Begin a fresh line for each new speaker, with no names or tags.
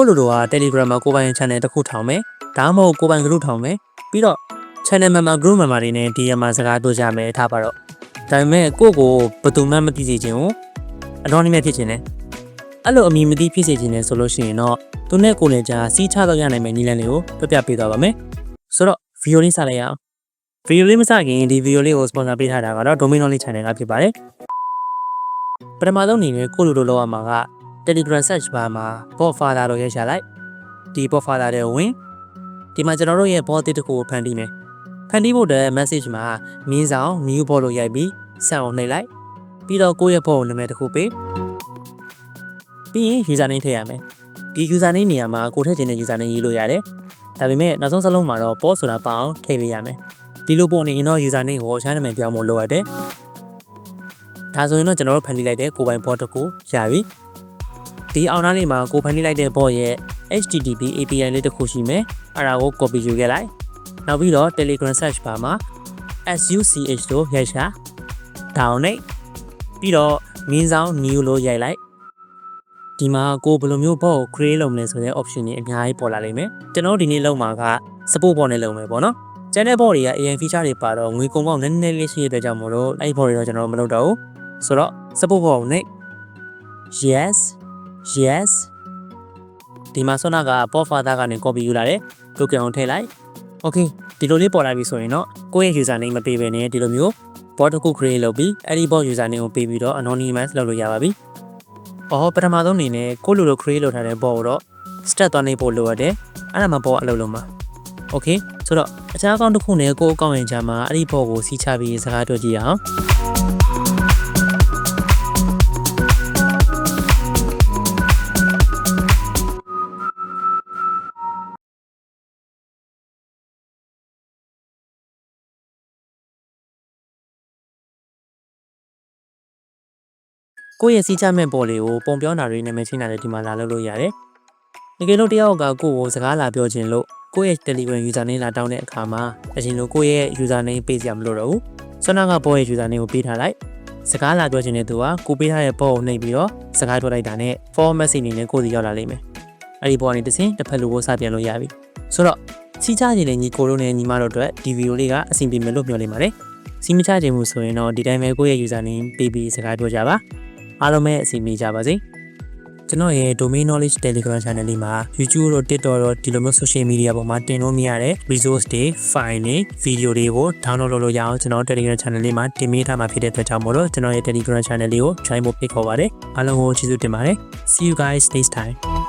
ကိုလိုလိုက Telegram မှာကိုယ်ပိုင် channel တစ်ခုထောင်မယ်ဒါမှမဟုတ်ကိုယ်ပိုင် group ထောင်မယ်ပြီးတော့ channel member group member တွေနဲ့ဒီမှာစကားပြောကြမယ်ထားပါတော့ဒါပေမဲ့ကိုယ့်ကိုဘယ်သူမှမသိစေချင်ဘူး anonymous ဖြစ်ချင်တယ်အဲ့လိုအမည်မသိဖြစ်စေချင်တယ်ဆိုလို့ရှိရင်တော့သူနဲ့ကိုယ်နဲ့ကြားစီးချတော့ရနိုင်မယ့်နည်းလမ်းတွေကိုပြပြပေးသွားပါမယ်ဆိုတော့ video လေးစလိုက်ရအောင် video လေးမစခင်ဒီ video လေးကို sponsor ပေးထားတာကတော့ domain knowledge channel ကဖြစ်ပါတယ်ပထမဆုံးအနေနဲ့ကိုလိုလိုလောက်ရမှာက Telegram search bar မှာ bot father လို့ရိုက်ချလိုက်ဒီ bot father တဲ့ဝင်ဒီမှာကျွန်တော်တို့ရဲ့ bot တစ်ခုကိုဖန်တီးမယ်ဖန်တီးဖို့တဲ့ message မှာမြင်းဆောင် new bot လို့ရိုက်ပြီးဆက်အောင်နှိပ်လိုက်ပြီးတော့ကိုယ့်ရဲ့ bot ကိုနာမည်တစ်ခုပေးပြီးရင် user name ထည့်ရမယ်ဒီ user name နေရာမှာကိုထည့်ချင်တဲ့ user name ရေးလို့ရတယ်ဒါပေမဲ့နောက်ဆုံးစလုံးမှာတော့ bot ဆိုတာပါအောင်ထည့်ပေးရမယ်ဒီလိုပုံနေရင်တော့ user name ကို channel နာမည်ပြောင်းဖို့လိုရတယ်ဒါဆိုရင်တော့ကျွန်တော်တို့ဖန်တီးလိုက်တဲ့ကိုယ်ပိုင် bot တစ်ခုရပြီ ဒီအောင်နားလေးမှာကိုဖန်တီးလိုက်တဲ့ bot ရဲ့ HTTP API လေးတစ်ခုရှိမယ်အဲ့ဒါကို copy ယူခဲ့လိုက်နောက်ပြီးတော့ Telegram search bar မှာ SUCH လို့ရိုက်ရှာ down နဲ့ပြီးတော့မင်းဆောင် new လို့ရိုက်လိုက်ဒီမှာကိုဘယ်လိုမျိုး bot ကို create လုပ်မလဲဆိုတဲ့ option တွေအများကြီးပေါ်လာလိမ့်မယ်ကျွန်တော်တို့ဒီနေ့လုပ်မှာက support bot နဲ့လုပ်မယ်ပေါ့နော်ကျန်တဲ့ bot တွေက AI feature တွေပါတော့ငွေကုန်ပေါက်နည်းနည်းလေးရှိရတဲ့ကြောင့်မို့လို့အဲ့ဒီ bot တွေတော့ကျွန်တော်တို့မလုပ်တော့ဘူးဆိုတော့ support bot နဲ့ yes yes ဒီမှာဆောနာက bot father ကနေ copy ယူလာတယ် token ကိုထည့်လိုက် okay ဒီလိုလေးပေါ်လာပြီဆိုရင်တော့ကိုယ့်ရဲ့ user name မပေးဘဲနဲ့ဒီလိုမျိုး bot တစ်ခု create လုပ်ပြီးအဲ့ဒီ bot user name ကိုပေးပြီးတော့ anonymous လုပ်လို့ရပါပြီ။အော်ပထမဆုံးအနေနဲ့ကိုယ့်လိုလို create လုပ်ထားတဲ့ bot ကိုတော့ step သွားနေဖို့လိုရတယ်။အဲ့ဒါမှ bot အလုပ်လုပ်မှာ။ okay ဆိုတော့အခြားအကောင့်တစ်ခုနဲ့ကိုယ့်အကောင့်ဝင်ချမှာအဲ့ဒီ bot ကိုစီးချပြီးစကားပြောကြည့်အောင်။ ကိုယ့်ရဲ့စီးချမဲ့ပေါ်လေးကိုပုံပြောတာတွေနဲ့မချင်းတာတွေဒီမှာလာလုပ်လို့ရတယ်။တကယ်လို့တယောက်ကကိုယ့်ကိုစကားလာပြောခြင်းလို့ကိုယ့်ရဲ့ Telegram user name လာတောင်းတဲ့အခါမှာအရင်လိုကိုယ့်ရဲ့ user name ပေးစရာမလိုတော့ဘူး။ဆွမ်းနာကပေါ်ရဲ့ user name ကိုပေးထားလိုက်။စကားလာပြောခြင်းတဲ့သူကကိုပေးထားတဲ့ပေါ်ကိုနှိပ်ပြီးတော့စကားပြောလိုက်တာနဲ့ forward message အနေနဲ့ကိုယ်စီရောက်လာလိမ့်မယ်။အဲ့ဒီပေါ်ကနေတစ်ဆင့်တစ်ဖက်လူကိုစပြန်လို့ရပြီ။ဆိုတော့စီးချခြင်းတဲ့ညီကိုတို့နဲ့ညီမတို့အတွက်ဒီဗီဒီယိုလေးကအဆင်ပြေမယ်လို့မျှော်လင့်ပါတယ်။စီးမချခြင်းမှုဆိုရင်တော့ဒီတိုင်းပဲကိုယ့်ရဲ့ user name ပေးပြီးစကားပြောကြပါ။ အားလုံးပဲအစီအမီကြပါစေကျွန်တော်ရဲ့ domain knowledge telegram channel လေးမှာ YouTube တို့ TikTok တို့ဒီလိုမျိုး social media ပေါ်မှာတင်လို့မရတဲ့ resource တွေ file တွေ video တွေကို download လုပ်လို့ရအောင်ကျွန်တော် telegram channel လေးမှာတင်ပေးထားမှာဖြစ်တဲ့အတွက်ကြောင့်မို့လို့ကျွန်တော်ရဲ့ telegram channel လေးကို join ဖို့ဖိတ်ခေါ်ပါတယ်အားလုံးကိုကျေးဇူးတင်ပါတယ် see you guys next time